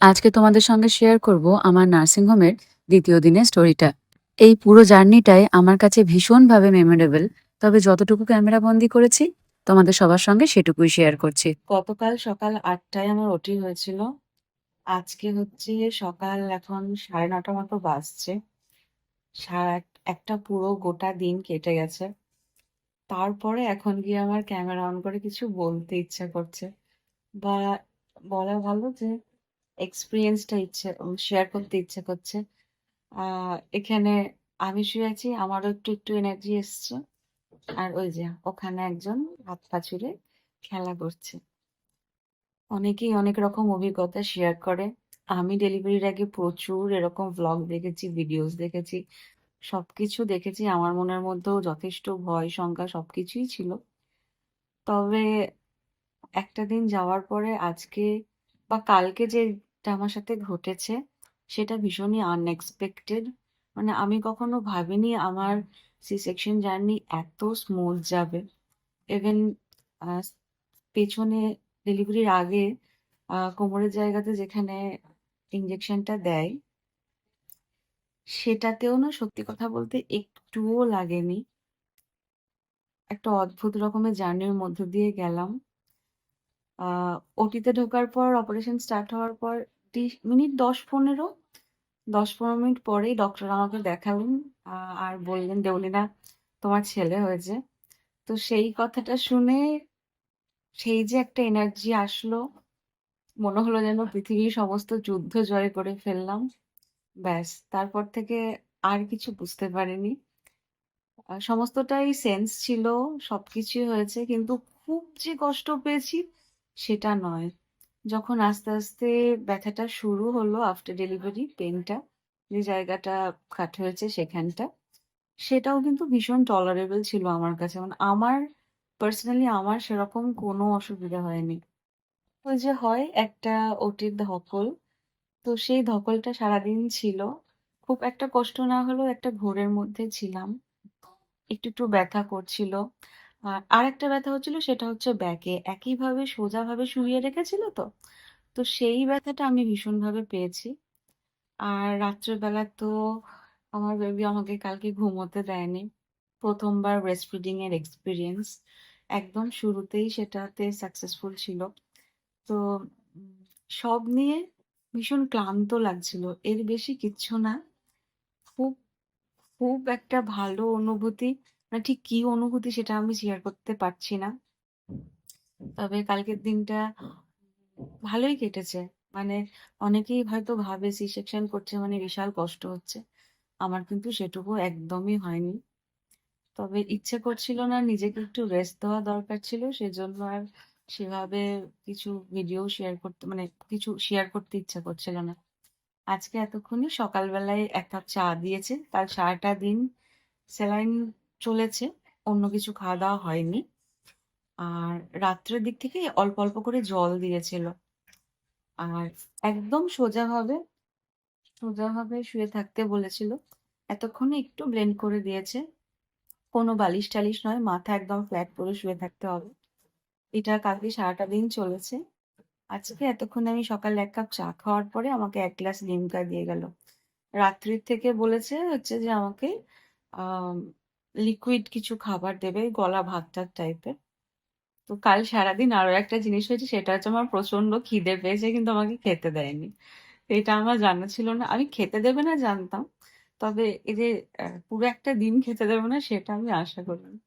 আজকে তোমাদের সঙ্গে শেয়ার করব আমার নার্সিং হোমের দ্বিতীয় দিনের স্টোরিটা। এই পুরো জার্নিটাই আমার কাছে ভীষণভাবে মেমোরেবল। তবে যতটুকু ক্যামেরা বন্দি করেছি, তোমাদের সবার সঙ্গে সেটুকুই শেয়ার করছি। গতকাল সকাল আটটায় আমার ওটি হয়েছিল। আজকে হচ্ছে সকাল এখন ৯:৩০ মতো বাজছে। একটা পুরো গোটা দিন কেটে গেছে। তারপরে এখন গিয়ে আমার ক্যামেরা অন করে কিছু বলতে ইচ্ছা করছে। বা বলা ভালো যে এক্সপেরিয়েন্সটা ইচ্ছে শেয়ার করতে ইচ্ছে করছে। এখানে আমি শুয়ে আছি, আমারও একটু, একটু এনার্জি এসছে। আর ওই যে ওখানে একজন হাত পা ছুড়ে খেলা করছে। অনেকেই অনেক রকম অভিজ্ঞতা শেয়ার করে। আমি ডেলিভারির আগে প্রচুর এরকম ভ্লগ দেখেছি, ভিডিওস দেখেছি। সবকিছু দেখেছি। আমার মনের মধ্যেও যথেষ্ট ভয়, শঙ্কা সবকিছুই ছিল। তবে একটা দিন যাওয়ার পরে আজকে বা কালকে যেটা আমার সাথে ঘটেছে, সেটা ভীষণই আনএক্সপেক্টেড। মানে আমি কখনো ভাবিনি আমার সি সেকশন জার্নি এত স্মুথ যাবে। ইভেন পেছনে ডেলিভারির আগে কোমরের জায়গাতে যেখানে ইঞ্জেকশনটা দেয়, সেটাতেও না সত্যি কথা বলতে একটুও লাগেনি। একটা অদ্ভুত রকমের জার্নির মধ্য দিয়ে গেলাম। ওটিতে ঢোকার পর অপারেশন স্টার্ট হওয়ার পর মিনিট দশ পনেরো দশ পনেরো মিনিট পরেই ডক্টর আমাকে দেখালেন আর বললেন, "দেবলীনা তোমার ছেলে হয়েছে।" তো সেই কথাটা শুনে সেই যে একটা এনার্জি আসলো, মনে হলো যেন পৃথিবীর সমস্ত যুদ্ধ জয় করে ফেললাম। ব্যাস তারপর থেকে আর কিছু বুঝতে পারিনি। সমস্তটাই সেন্স ছিল, সবকিছুই হয়েছে। কিন্তু খুব যে কষ্ট পেয়েছি সেটা নয়। যখন আস্তে, আস্তে ব্যথাটা শুরু হলো আফটার ডেলিভারি পেনটা যে জায়গাটা কাট হয়েছে সেখানটা, সেটাও কিন্তু ভীষণ টলারেবল ছিল আমার কাছে। মানে আমার পার্সোনালি আমার সেরকম কোনো অসুবিধা হয়নি। ওই যে হয় একটা ওটির ধকল, তো সেই ধকলটা সারাদিন ছিল। খুব একটা কষ্ট না হলেও একটা ঘোরের মধ্যে ছিলাম। একটু, একটু ব্যথা করছিল। আর আরেকটা ব্যথা হচ্ছিল সেটা হচ্ছে ব্যাকে। একইভাবে সোজাভাবে শুইয়ে রেখেছিল তো। তো সেই ব্যথাটা আমি ভীষণভাবে পেয়েছি। আর রাত্রেবেলা তো আমার বেবি আমাকে কালকে ঘুমোতে দেয়নি। ১ম বার ব্রেস্ট ফিডিং এর এক্সপেরিয়েন্স। একদম শুরুতেই সেটাতে সাকসেসফুল ছিল। তো সব নিয়ে ভীষণ ক্লান্ত লাগছিল। এর বেশি কিচ্ছু না। খুব, খুব একটা ভালো অনুভূতি। মানে ঠিক কি অনুভূতি সেটা আমি শেয়ার করতে পারছি না। তবে কালকের দিনটা ভালোই কেটেছে। মানে অনেকেই হয়তো ভাবে সি সেকশন করছে মানে বিশাল কষ্ট হচ্ছে। আমার কিন্তু সেটুকু একদমই হয়নি। তবে ইচ্ছে করছিল না নিজেকে একটু রেস্ট দেওয়া দরকার ছিল। সেজন্য আর সেভাবে কিছু ভিডিও শেয়ার করতে মানে কিছু শেয়ার করতে ইচ্ছা করছিল না। আজকে এতক্ষণে সকালবেলায় ১ কাপ চা দিয়েছে। তার সারাটা দিন স্যালাইন চলেছে। অন্য কিছু খাওয়া-দাওয়া হয়নি। আর রাত্রের দিক থেকে অল্প, অল্প করে জল দিয়েছিল। আর একদম সোজাভাবে, সোজাভাবে শুয়ে থাকতে বলেছিল। এতক্ষণে একটু ব্লেন্ড করে দিয়েছে। কোনো বালিশ-টালিশ নয়, মাথা একদম ফ্ল্যাট করে শুয়ে থাকতে হবে। এটা কালকে সারাটা দিন চলেছে। আজকে এতক্ষণে আমি সকালে এক কাপ চা খাওয়ার পরে আমাকে এক গ্লাস লিমকা দিয়ে গেল। রাত্রির থেকে বলেছে হচ্ছে যে আমাকে লিকুইড কিছু খাবার দেবে, গলা ভাত-টাত টাইপের। তো কাল সারাদিন আরও একটা জিনিস হয়েছে সেটা হচ্ছে আমার প্রচণ্ড খিদে পেয়েছে কিন্তু আমাকে খেতে দেয়নি। এটা আমার জানা ছিল না। আমি খেতে দেবে না জানতাম। তবে এই যে পুরো একটা দিন খেতে দেবে না সেটা আমি আশা করিনি।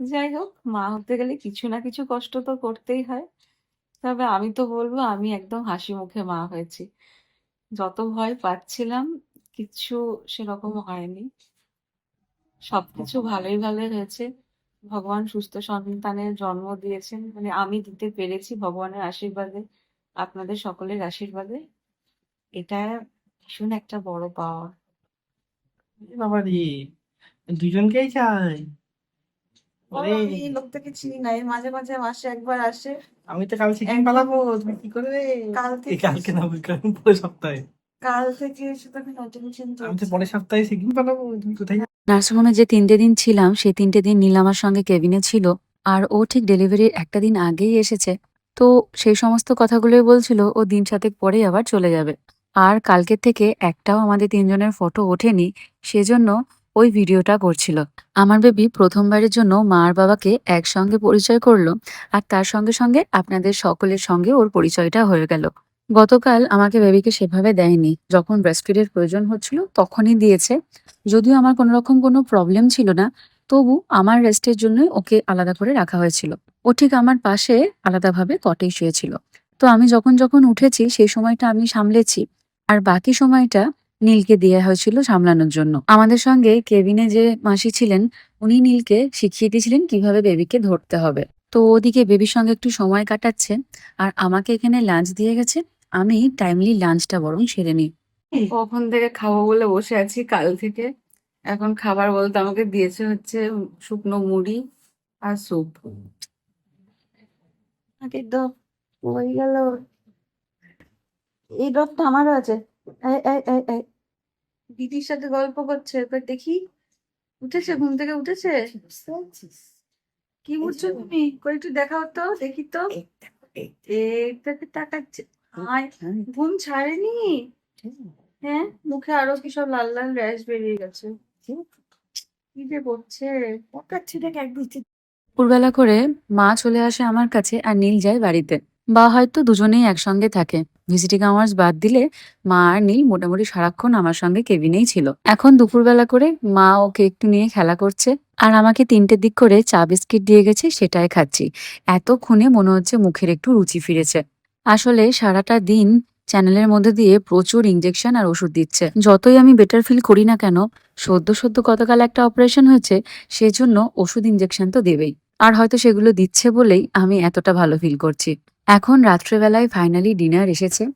যাই হোক, মা হতে গেলে কিছু না কিছু কষ্ট তো করতেই হয়। তবে আমি তো বলব আমি একদম হাসি মুখে মা হয়েছি। যত ভয় পাচ্ছিলাম কিচ্ছু সেরকম হয়নি। সবকিছু ভালোই, ভালোই হয়েছে। ভগবান সুস্থ সন্তানের জন্ম দিয়েছেন। মানে আমি দিতে পেরেছি ভগবানের আশীর্বাদে, আপনাদের সকলের আশীর্বাদে। এটা ভীষণ একটা বড় পাওয়া। এ বাবারে! দুজনকেই চাই। আমি লোকটাকে চিনি না। এই মাঝে, মাঝে মাসে একবার আসে। আমি তো কাল সিকিম পালাবো। তুমি কি করবে? কাল থেকে কালকে না পরের সপ্তাহে। কাল থেকে শুধু আমি নোটিফিকেশন আমি তো। পরের সপ্তাহে সিকিম পালাবো। তুমি কোথায় যাবে? নার্সিং হোমে যে তিনটে দিন ছিলাম সেই তিনটে দিন নীল আমার সঙ্গে কেবিনে ছিল। আর ও ঠিক ডেলিভারির একটা দিন আগেই এসেছে। তো সেই সমস্ত কথাগুলোই বলছিল ও দিন সাতেক পরেই আবার চলে যাবে। আর কালকের থেকে একটাও আমাদের তিনজনের ফটো ওঠেনি, সেজন্য ওই ভিডিওটা করছিল। আমার বেবি প্রথমবারের জন্য মা আর বাবাকে একসঙ্গে পরিচয় করল আর তার সঙ্গে, সঙ্গে আপনাদের সকলের সঙ্গে ওর পরিচয়টা হয়ে গেল। গতকাল আমাকে বেবিকে সেভাবে দেয়নি। যখন ব্রেস্টফিড এর প্রয়োজন হচ্ছিল তখনই দিয়েছে। যদিও আমার কোনরকম কোনো প্রবলেম ছিল না, তবু আমার রেস্টের জন্যই ওকে আলাদা করে রাখা হয়েছিল। ও ঠিক আমার পাশে আলাদাভাবে কটেই শুয়েছিল। তো আমি যখন, যখন উঠেছি সেই সময়টা আমি সামলেছি। আর বাকি সময়টা নীলকে দেওয়া হয়েছিল সামলানোর জন্য। আমাদের সঙ্গে কেবিনে যে মাসি ছিলেন, উনি নীলকে শিখিয়ে দিয়েছিলেন কীভাবে বেবিকে ধরতে হবে। তো ওদিকে বেবির সঙ্গে একটু সময় কাটাচ্ছে আর আমাকে এখানে লাঞ্চ দিয়ে গেছে। আমি টাইমলি লাঞ্চটা বরং সেরে নিই। কখন থেকে খাব বলে বসে আছি কাল থেকে। এখন খাবার বলতে আমাকে দিয়েছে হচ্ছে শুকনো মুড়ি আর স্যুপ। আরে তো হয়ে গেল। এই আমারও আছে। দিদির সাথে গল্প করছে। এবার দেখি উঠেছে ঘুম থেকে উঠেছে? কি বুঝছ তুমি? একটু দেখাও তো দেখি তো। এইটাকে তাকাচ্ছে। ঘুম ছাড়েনি? হ্যাঁ মুখে আরও কি সব লাল লাল র্যাশ বেরিয়ে গেছে। কি যে করছে? দুপুরবেলা করে মা চলে আসে আমার কাছে আর নীল যায় বাড়িতে। বা হয়তো দুজনেই একসঙ্গে থাকে। ভিজিটিং আওয়ার্স বাদ দিলে মা আর নীল মোটামুটি সারাক্ষণ আমার সঙ্গে কেবিনেই ছিল। এখন দুপুরবেলা করে মা ওকে একটু নিয়ে খেলা করছে আর আমাকে ৩টের দিক করে চা বিস্কিট দিয়ে গেছে সেটাই খাচ্ছি। এতক্ষণে মনে হচ্ছে মুখের একটু রুচি ফিরেছে। আসলে সারাটা দিন চ্যানেলের মধ্যে দিয়ে প্রচুর ইঞ্জেকশন আর ওষুধ দিচ্ছে। যতই আমি বেটার ফিল করি না কেন, সদ্য, সদ্য গতকাল একটা অপারেশন হয়েছে, সেজন্য ওষুধ ইঞ্জেকশন তো দেবেই। আর হয়তো সেগুলো দিচ্ছে বলেই আমি এতটা ভালো ফিল করছি। এখন রাত্রেবেলায় ফাইনালি ডিনার এসেছে।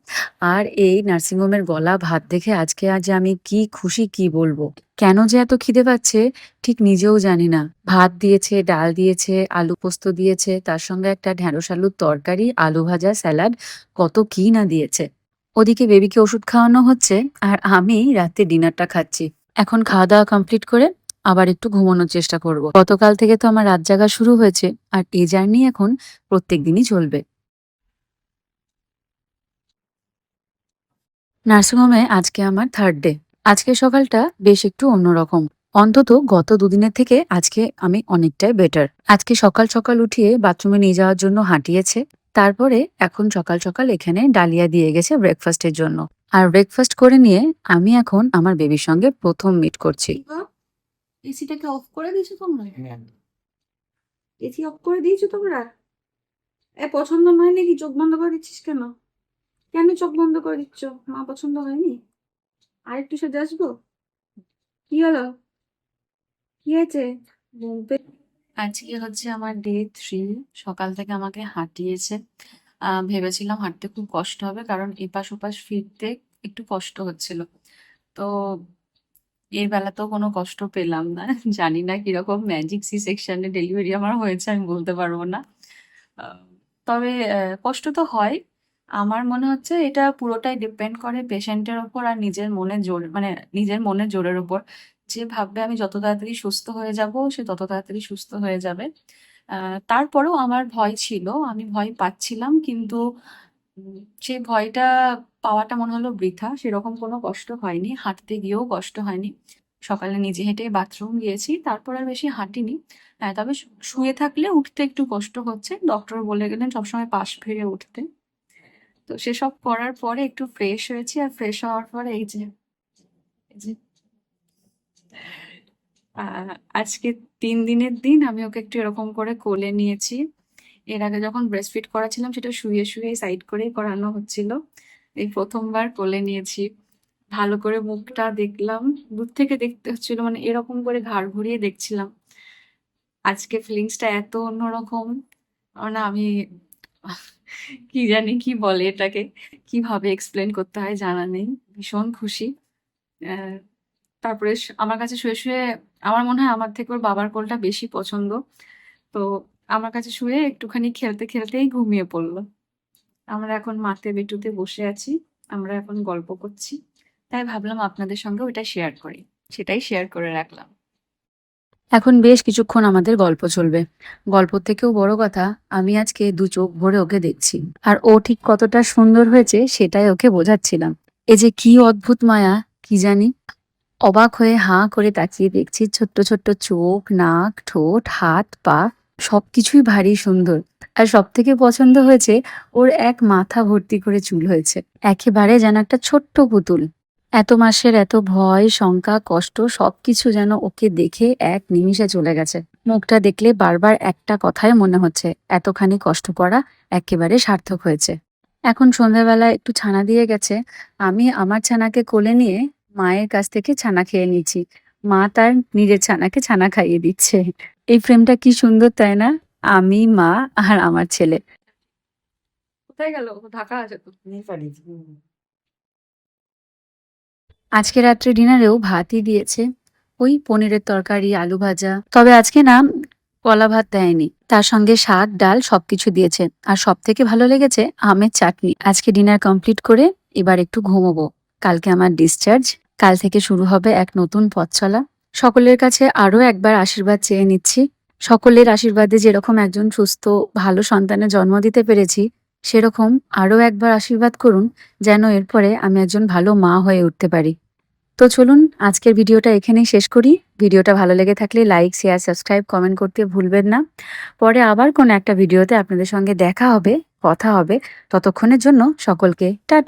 আর এই নার্সিংহোমের গলা ভাত দেখে আজকে আজ আমি কি খুশি কি বলব। কেন যে এত খিদে পাচ্ছে ঠিক নিজেও জানি না। ভাত দিয়েছে, ডাল দিয়েছে, আলু পোস্ত দিয়েছে, তার সঙ্গে একটা ঢেঁড়স আলুর তরকারি, আলু ভাজা, স্যালাড কত কি না দিয়েছে। ওদিকে বেবিকে ওষুধ খাওয়ানো হচ্ছে আর আমি রাতে ডিনারটা খাচ্ছি। এখন খাওয়া-দাওয়া কমপ্লিট করে আবার একটু ঘুমানোর চেষ্টা করব। গতকাল থেকে তো আমার রাত জাগা শুরু হয়েছে আর এই জার্নি এখন প্রত্যেক দিনই চলবে। নার্সিংহোমে আজকে আমার থার্ড ডে। আজকে সকালটা বেশ একটু অন্যরকম। অন্তত গত দুদিনের থেকে আজকে আমি অনেকটাই বেটার। আজকে সকাল, সকাল উঠিয়ে বাথরুমে নিয়ে যাওয়ার জন্য হাঁটিয়েছে। তারপরে এখন সকাল, সকাল এখানে ডালিয়া দিয়ে গেছে ব্রেকফাস্টের জন্য। আর ব্রেকফাস্ট করে নিয়ে আমি এখন আমার বেবির সঙ্গে প্রথম মিট করছি। এসিটাকে অফ করে দিয়েছ তোমরা? এসি অফ করে দিয়েছ তোমরা? এ পছন্দ নয় নাকি চোখ বন্ধ করে দিচ্ছিস কেন? কেন চোখ বন্ধ করে দিচ্ছ? মা পছন্দ হয়নি? আর একটু সেজে আসব? কি হলো? কি হয়েছে? আজকে হচ্ছে আমার ডে থ্রি সকাল থেকে আমাকে হাঁটিয়েছে। ভেবেছিলাম হাঁটতে খুব কষ্ট হবে কারণ এপাশ ওপাশ ফিরতে একটু কষ্ট হচ্ছিল। তো এর বেলাতেও কোনো কষ্ট পেলাম না। জানি না কীরকম ম্যাজিক সি সেকশন ডেলিভারি আমার হয়েছে, আমি বলতে পারব না। তবে কষ্ট তো হয়। আমার মনে হচ্ছে এটা পুরোটাই ডিপেন্ড করে পেশেন্টের উপর আর নিজের মনে জোর মানে নিজের মনের জোরের উপর। যে ভাববে আমি যত তাড়াতাড়ি সুস্থ হয়ে যাব সে তত তাড়াতাড়ি সুস্থ হয়ে যাবে। তারপরেও আমার ভয় ছিল। আমি ভয় পাচ্ছিলাম কিন্তু সে ভয়টা পাওয়াটা মনে হলো বৃথা। সেরকম কোনো কষ্ট হয়নি। হাঁটতে গিয়েও কষ্ট হয়নি। সকালে নিজে হেঁটে বাথরুম গিয়েছি। তারপর আর বেশি হাঁটিনি। হ্যাঁ, তবে শুয়ে থাকলে উঠতে একটু কষ্ট হচ্ছে। ডক্টর বলে গেলেন সবসময় পাশ ফিরে উঠতে। তো সেসব করার পরে একটু ফ্রেশ হয়েছি আর ফ্রেশ হওয়ার পরে এই যে, আজকে তিন দিনের দিন আমি ওকে একটু এরকম করে কোলে নিয়েছি। এর আগে যখন ব্রেস্টফিড করাচ্ছিলাম সেটা শুয়ে শুয়ে সাইড করেই করানো হচ্ছিল। এই প্রথমবার কোলে নিয়েছি। ভালো করে মুখটা দেখলাম। দূর থেকে দেখতে হচ্ছিল মানে এরকম করে ঘাড় ঘুরিয়ে দেখছিলাম। আজকে ফিলিংসটা এত অন্যরকম মানে আমি কি জানি কি বলে এটাকে? কীভাবে এক্সপ্লেন করতে হয় জানা নেই। ভীষণ খুশি। তারপরে আমার কাছে শুয়ে, শুয়ে আমার মনে হয় আমার থেকে ওর বাবার কোলটা বেশি পছন্দ। তো আমার কাছে শুয়ে একটুখানি খেলতে, খেলতেই ঘুমিয়ে পড়ল আমরা এখন মাতে বেটুতে বসে আছি। আমরা এখন গল্প করছি। তাই ভাবলাম আপনাদের সঙ্গে ওটা শেয়ার করি। সেটাই শেয়ার করে রাখলাম। এখন বেশ কিছুক্ষণ আমাদের গল্প চলবে। গল্পর থেকেও বড় কথা, আমি আজকে দু চোখ ভরে ওকে দেখছি। আর ও ঠিক কতটা সুন্দর হয়েছে সেটাই ওকে বোঝাচ্ছিলাম। এ যে কি অদ্ভুত মায়া, কি জানি? অবাক হয়ে হাঁ করে তাকিয়ে দেখছি ছোট্ট ছোট্ট চোখ, নাক, ঠোঁট, হাত, পা, সবকিছুই ভারী সুন্দর। আর সব থেকে পছন্দ হয়েছে ওর এক মাথা ভর্তি করে চুল হয়েছে। একেবারে যেন একটা ছোট্ট পুতুল। এত মাসের এত ভয়, শঙ্কা, কষ্ট, সবকিছু যেন ওকে দেখে এক নিমিষে চলে গেছে। মুখটা দেখলে বারবার একটা কথাই মনে হচ্ছে, এতখানি কষ্ট করা একেবারে সার্থক হয়েছে। এখন সন্ধ্যাবেলা একটু ছানা দিয়ে গেছে, আমি আমার ছানাকে কোলে নিয়ে মায়ের কাছ থেকে ছানা খেয়ে নিচ্ছি মা তার নিজের ছানাকে ছানা খাইয়ে দিচ্ছে। এই ফ্রেমটা কি সুন্দর, তাই না? আমি, মা আর আমার ছেলে। কোথায় গেল? ঢাকা আছে আজকে রাত্রে ডিনারেও ভাতই দিয়েছে। ওই পনিরের তরকারি, আলু ভাজা। তবে আজকে না কলা ভাত দেয়নি। তার সঙ্গে শাক, ডাল সবকিছু দিয়েছে। আর সব থেকে ভালো লেগেছে আমের চাটনি। আজকে ডিনার কমপ্লিট করে এবার একটু ঘুমোবো। কালকে আমার ডিসচার্জ কাল থেকে শুরু হবে এক নতুন পথ চলা। সকলের কাছে আরও একবার আশীর্বাদ চেয়ে নিচ্ছি। সকলের আশীর্বাদে যেরকম একজন সুস্থ, ভালো সন্তানের জন্ম দিতে পেরেছি সেরকম আরও একবার আশীর্বাদ করুন যেন এরপরে আমি একজন ভালো মা হয়ে উঠতে পারি। তো চলুন আজকের ভিডিওটা এখানেই শেষ করি। ভিডিওটা ভালো লেগে থাকলে লাইক, শেয়ার, সাবস্ক্রাইব, কমেন্ট করতে ভুলবেন না। পরে আবার কোনো একটা ভিডিওতে আপনাদের সঙ্গে দেখা হবে, কথা হবে। ততক্ষণের জন্য সকলকে টাটা।